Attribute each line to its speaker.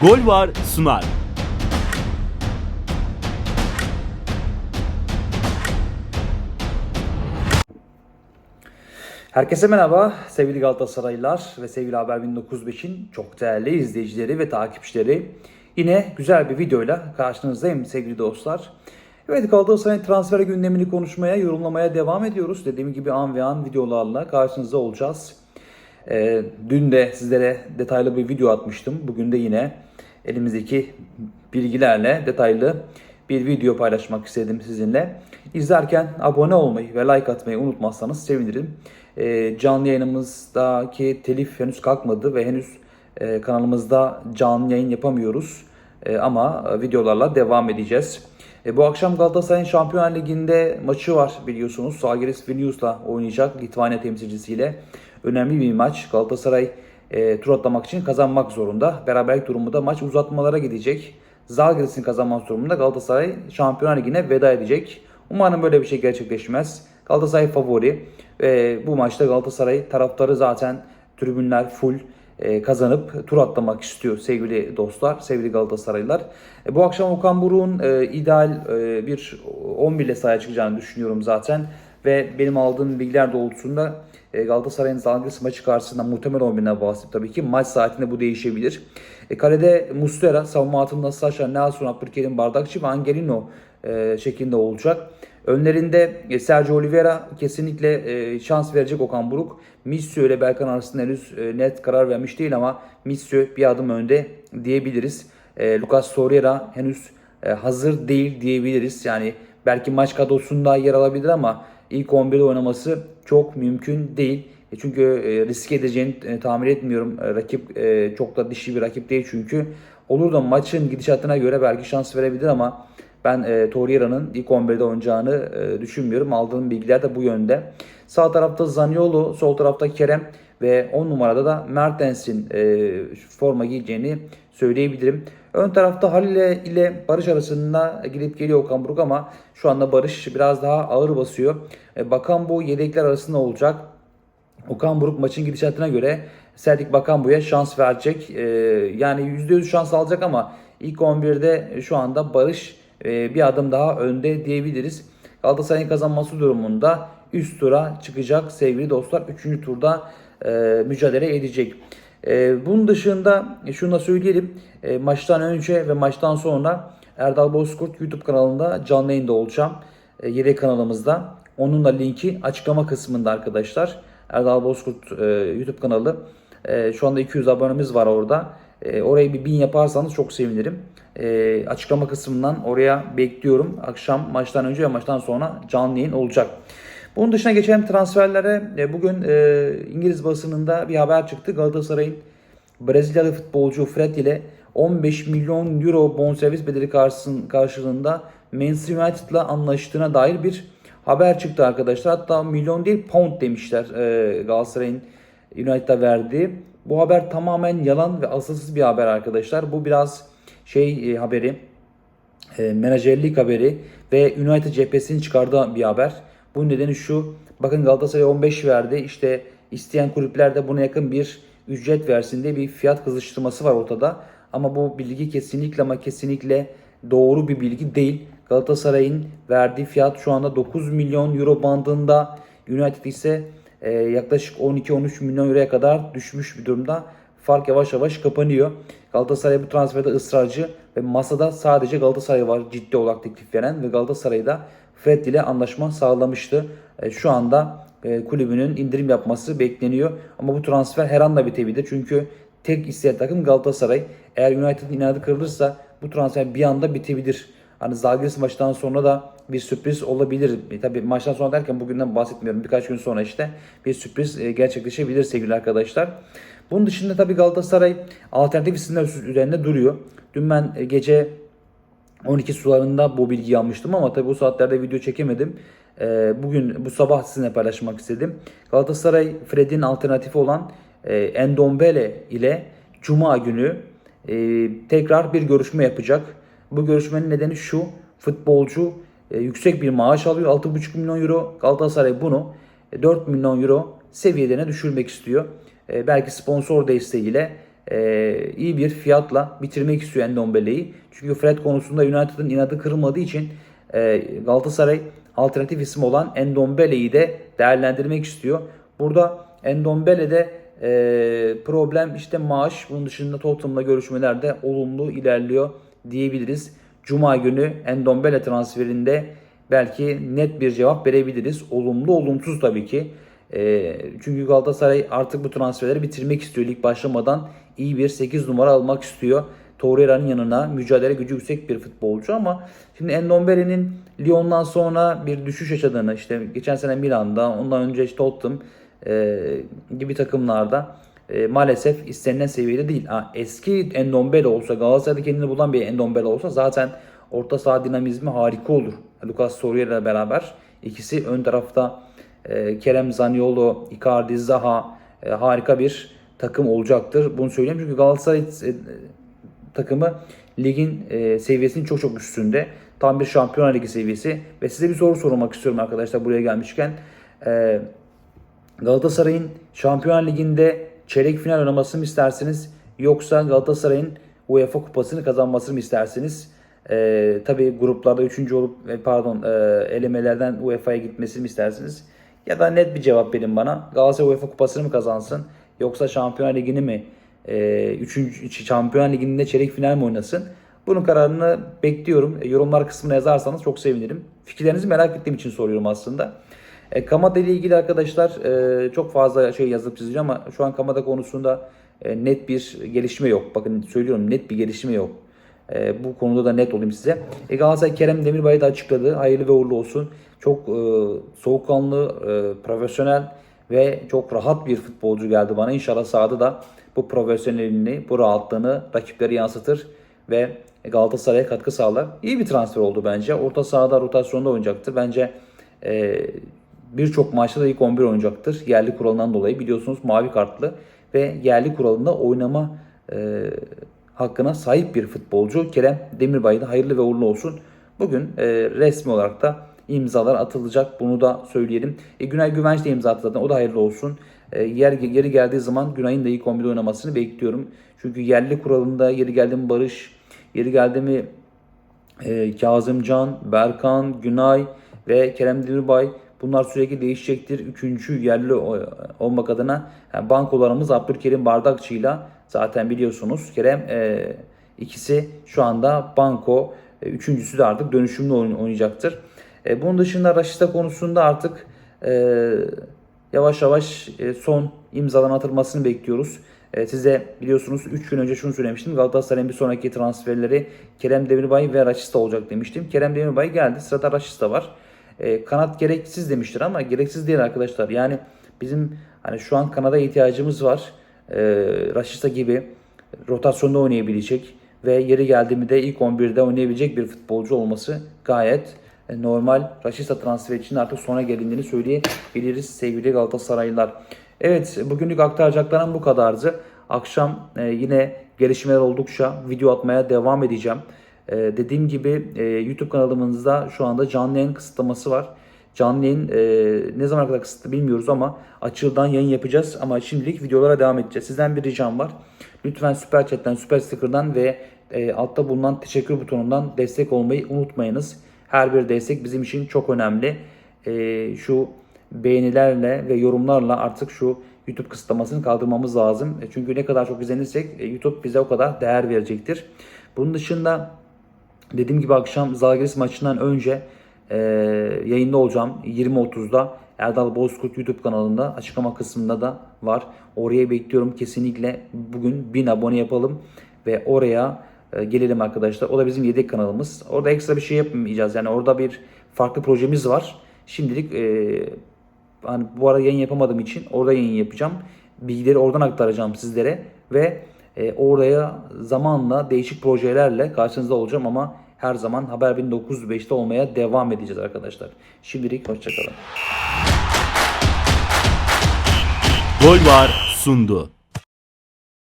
Speaker 1: Gol var sunar.
Speaker 2: Herkese merhaba sevgili Galatasaraylılar ve sevgili Haber 1905'in çok değerli izleyicileri ve takipçileri. Yine güzel bir videoyla karşınızdayım sevgili dostlar. Evet Galatasaray'ın transfer gündemini konuşmaya, yorumlamaya devam ediyoruz. Dediğim gibi an ve an videolarla karşınızda olacağız. Ee, dün de sizlere detaylı bir video atmıştım. Bugün de yine elimizdeki bilgilerle detaylı bir video paylaşmak istedim sizinle. İzlerken abone olmayı ve like atmayı unutmazsanız sevinirim. Ee, canlı yayınımızdaki telif henüz kalkmadı ve henüz e, kanalımızda canlı yayın yapamıyoruz. E, ama e, videolarla devam edeceğiz. E, bu akşam Galatasaray'ın Şampiyonlar Ligi'nde maçı var biliyorsunuz. Žalgiris Vilnius'la oynayacak Litvanya temsilcisiyle. Önemli bir maç. Galatasaray e, tur atlamak için kazanmak zorunda. Beraberlik durumunda maç uzatmalara gidecek. Zalgiris'in kazanması durumunda Galatasaray Şampiyonlar Ligi'ne veda edecek. Umarım böyle bir şey gerçekleşmez. Galatasaray favori ve bu maçta Galatasaray taraftarı zaten tribünler full e, kazanıp tur atlamak istiyor sevgili dostlar, sevgili Galatasaraylılar. E, Bu akşam Okan Buruk'un e, ideal e, bir 11 ile sahaya çıkacağını düşünüyorum zaten. Ve benim aldığım bilgiler doğrultusunda e, Galatasaray'ın Zalgiris maçı karşısında muhtemel 11'ine bahsedip tabii ki maç saatinde bu değişebilir. E, kalede Muslera, savunma hattında Saşa, Nelson, Abdülkerim Bardakçı ve Angelino e, şeklinde olacak. Önlerinde e, Sergio Oliveira kesinlikle e, şans verecek Okan Buruk. Missio ile Berkan arasında henüz net karar vermiş değil ama Missio bir adım önde diyebiliriz. Lucas Torreira henüz hazır değil diyebiliriz. Yani belki maç kadrosunda yer alabilir ama ilk 11'de oynaması çok mümkün değil. E, Çünkü e, risk edeceğini e, tahmin etmiyorum. Rakip çok da dişi bir rakip değil çünkü. Olur da maçın gidişatına göre belki şans verebilir ama ben Torreira'nın ilk 11'de oynayacağını düşünmüyorum. Aldığım bilgiler de bu yönde. Sağ tarafta Zaniolo, sol tarafta Kerem ve 10 numarada da Mertens'in e, forma giyeceğini söyleyebilirim. Ön tarafta Halil ile Barış arasında gidip geliyor Okan Buruk ama şu anda Barış biraz daha ağır basıyor. E, bakan bu yedekler arasında olacak. Okan Buruk maçın gidişatına göre Serdik Bakanbu'ya şans verecek. Ee, yani %100 şans alacak ama ilk 11'de şu anda Barış e, bir adım daha önde diyebiliriz. Galatasaray'ın kazanması durumunda üst tura çıkacak sevgili dostlar. 3. turda e, mücadele edecek. E, bunun dışında şunu da söyleyelim. E, maçtan önce ve maçtan sonra Erdal Bozkurt YouTube kanalında canlı yayında olacağım. E, yedek kanalımızda. Onun da linki açıklama kısmında arkadaşlar. Erdal Bozkurt e, YouTube kanalı. E, şu anda 200 abonemiz var orada. E, orayı bir bin yaparsanız çok sevinirim. E, açıklama kısmından oraya bekliyorum. Akşam maçtan önce ve maçtan sonra canlı yayın olacak. Bunun dışına geçelim transferlere. E, bugün e, İngiliz basınında bir haber çıktı. Galatasaray'ın Brezilyalı futbolcu Fred ile 15 milyon euro bonservis bedeli karşılığında Manchester United'la anlaştığına dair bir haber çıktı arkadaşlar. Hatta milyon değil pound demişler e, Galatasaray'ın United'a verdiği. Bu haber tamamen yalan ve asılsız bir haber arkadaşlar. Bu biraz şey e, haberi e, menajerlik haberi ve United cephesinin çıkardığı bir haber. Bunun nedeni şu. Bakın Galatasaray 15 verdi. İşte isteyen kulüpler de buna yakın bir ücret versin diye bir fiyat kızıştırması var ortada. Ama bu bilgi kesinlikle ama kesinlikle doğru bir bilgi değil. Galatasaray'ın verdiği fiyat şu anda 9 milyon euro bandında. United ise e, yaklaşık 12-13 milyon euroya kadar düşmüş bir durumda. Fark yavaş yavaş kapanıyor. Galatasaray bu transferde ısrarcı ve masada sadece Galatasaray var ciddi olarak teklif veren ve Galatasaray'da Fred ile anlaşma sağlamıştı. E, şu anda e, kulübünün indirim yapması bekleniyor. Ama bu transfer her anda bitebilir. Çünkü tek isteyen takım Galatasaray. Eğer United'ın inadı kırılırsa bu transfer bir anda bitebilir. Hani Zalgiris maçtan sonra da bir sürpriz olabilir. E, tabii maçtan sonra derken bugünden bahsetmiyorum. Birkaç gün sonra işte bir sürpriz e, gerçekleşebilir sevgili arkadaşlar. Bunun dışında tabii Galatasaray alternatif isimler üzerinde duruyor. Dün ben gece 12 sularında bu bilgiyi almıştım ama tabii bu saatlerde video çekemedim. Ee, bugün bu sabah sizinle paylaşmak istedim. Galatasaray Fred'in alternatifi olan e, Endombele ile Cuma günü e, tekrar bir görüşme yapacak. Bu görüşmenin nedeni şu. Futbolcu e, yüksek bir maaş alıyor. 6,5 milyon euro. Galatasaray bunu e, 4 milyon euro seviyelerine düşürmek istiyor. E, belki sponsor desteğiyle e, iyi bir fiyatla bitirmek istiyor Endombele'yi. Çünkü Fred konusunda United'ın inadı kırılmadığı için e, Galatasaray alternatif isim olan Endombele'yi de değerlendirmek istiyor. Burada Endombele'de e, problem işte maaş. Bunun dışında Tottenham'la görüşmelerde olumlu ilerliyor diyebiliriz. Cuma günü Endombele transferinde belki net bir cevap verebiliriz. Olumlu olumsuz tabii ki. E, çünkü Galatasaray artık bu transferleri bitirmek istiyor. Lig başlamadan iyi bir 8 numara almak istiyor. Torreira'nın yanına mücadele gücü yüksek bir futbolcu ama şimdi Endombele'nin Lyon'dan sonra bir düşüş yaşadığını işte geçen sene Milan'da ondan önce işte Tottenham e, gibi takımlarda e, maalesef istenilen seviyede değil. Ha, eski Endombele olsa Galatasaray'da kendini bulan bir Endombele olsa zaten orta saha dinamizmi harika olur. Lucas Torreira ile beraber ikisi ön tarafta e, Kerem Zaniolo, Icardi, Zaha e, harika bir takım olacaktır. Bunu söyleyeyim çünkü Galatasaray e, takımı ligin e, seviyesinin çok çok üstünde. Tam bir şampiyonlar ligi seviyesi. Ve size bir soru sormak istiyorum arkadaşlar buraya gelmişken. E, Galatasaray'ın şampiyonlar liginde çeyrek final oynamasını mı istersiniz? Yoksa Galatasaray'ın UEFA kupasını kazanmasını mı istersiniz? E, tabii gruplarda 3. olup pardon e, elemelerden UEFA'ya gitmesini mi istersiniz? Ya da net bir cevap verin bana. Galatasaray UEFA kupasını mı kazansın? Yoksa Şampiyonlar Ligi'ni mi e, üçüncü, Şampiyon Ligi'nde çeyrek final mi oynasın? Bunun kararını bekliyorum. E, yorumlar kısmına yazarsanız çok sevinirim. Fikirlerinizi merak ettiğim için soruyorum aslında. E, Kamada ile ilgili arkadaşlar e, çok fazla şey yazıp çizeceğim ama şu an Kamada konusunda e, net bir gelişme yok. Bakın söylüyorum net bir gelişme yok. E, bu konuda da net olayım size. E, Galatasaray Kerem Demirbay'ı da açıkladı. Hayırlı ve uğurlu olsun. Çok e, soğukkanlı, e, profesyonel ve çok rahat bir futbolcu geldi bana. İnşallah sahada da bu profesyonelliğini, bu rahatlığını rakiplere yansıtır ve Galatasaray'a katkı sağlar. İyi bir transfer oldu bence. Orta sahada rotasyonda oynayacaktır. Bence e, birçok maçta da ilk 11 oynayacaktır. Yerli kuralından dolayı biliyorsunuz mavi kartlı ve yerli kuralında oynama e, hakkına sahip bir futbolcu. Kerem Demirbay da hayırlı ve uğurlu olsun. Bugün e, resmi olarak da imzalar atılacak. Bunu da söyleyelim. E, Günay Güvenç de imza attı zaten. O da hayırlı olsun. E, yer yeri geldiği zaman Günay'ın da ilk 11'de oynamasını bekliyorum. Çünkü yerli kuralında yeri geldi mi Barış, yeri geldi mi e, Kazımcan, Berkan, Günay ve Kerem Demirbay bunlar sürekli değişecektir. Üçüncü yerli olmak adına yani bankolarımız Abdülkerim Bardakçı'yla zaten biliyorsunuz Kerem e, ikisi şu anda banko. E, üçüncüsü de artık dönüşümlü oyn- oynayacaktır. E, bunun dışında Raşista konusunda artık e, yavaş yavaş e, son imzaların atılmasını bekliyoruz. E, size biliyorsunuz 3 gün önce şunu söylemiştim. Galatasaray'ın bir sonraki transferleri Kerem Demirbay ve Raşista olacak demiştim. Kerem Demirbay geldi. Sırada Raşista var. E, kanat gereksiz demiştir ama gereksiz değil arkadaşlar. Yani bizim hani şu an kanada ihtiyacımız var. E, Raşista gibi rotasyonda oynayabilecek ve yeri geldiğinde de ilk 11'de oynayabilecek bir futbolcu olması gayet e, normal. Raşista transferi için artık sona gelindiğini söyleyebiliriz sevgili Galatasaraylılar. Evet bugünlük aktaracaklarım bu kadardı. Akşam e, yine gelişmeler oldukça video atmaya devam edeceğim. E, dediğim gibi e, YouTube kanalımızda şu anda canlı yayın kısıtlaması var. Canlı yayın e, ne zamana kadar kısıtlı bilmiyoruz ama açıldan yayın yapacağız. Ama şimdilik videolara devam edeceğiz. Sizden bir ricam var. Lütfen Süper Chat'ten, Süper Sticker'dan ve e, altta bulunan teşekkür butonundan destek olmayı unutmayınız. Her bir destek bizim için çok önemli. E, şu beğenilerle ve yorumlarla artık şu YouTube kısıtlamasını kaldırmamız lazım. E, Çünkü ne kadar çok izlenirsek e, YouTube bize o kadar değer verecektir. Bunun dışında dediğim gibi akşam Zalgiris maçından önce e, yayında olacağım 20.30'da Erdal Bozkurt YouTube kanalında açıklama kısmında da var. Oraya bekliyorum kesinlikle bugün 1000 abone yapalım ve oraya e, gelelim arkadaşlar. O da bizim yedek kanalımız. Orada ekstra bir şey yapmayacağız. Yani orada bir farklı projemiz var. Şimdilik e, hani bu ara yayın yapamadığım için orada yayın yapacağım. Bilgileri oradan aktaracağım sizlere ve e, oraya zamanla değişik projelerle karşınızda olacağım ama her zaman Haber 1905'te olmaya devam edeceğiz arkadaşlar. Şimdilik hoşçakalın.
Speaker 1: Gol var sundu.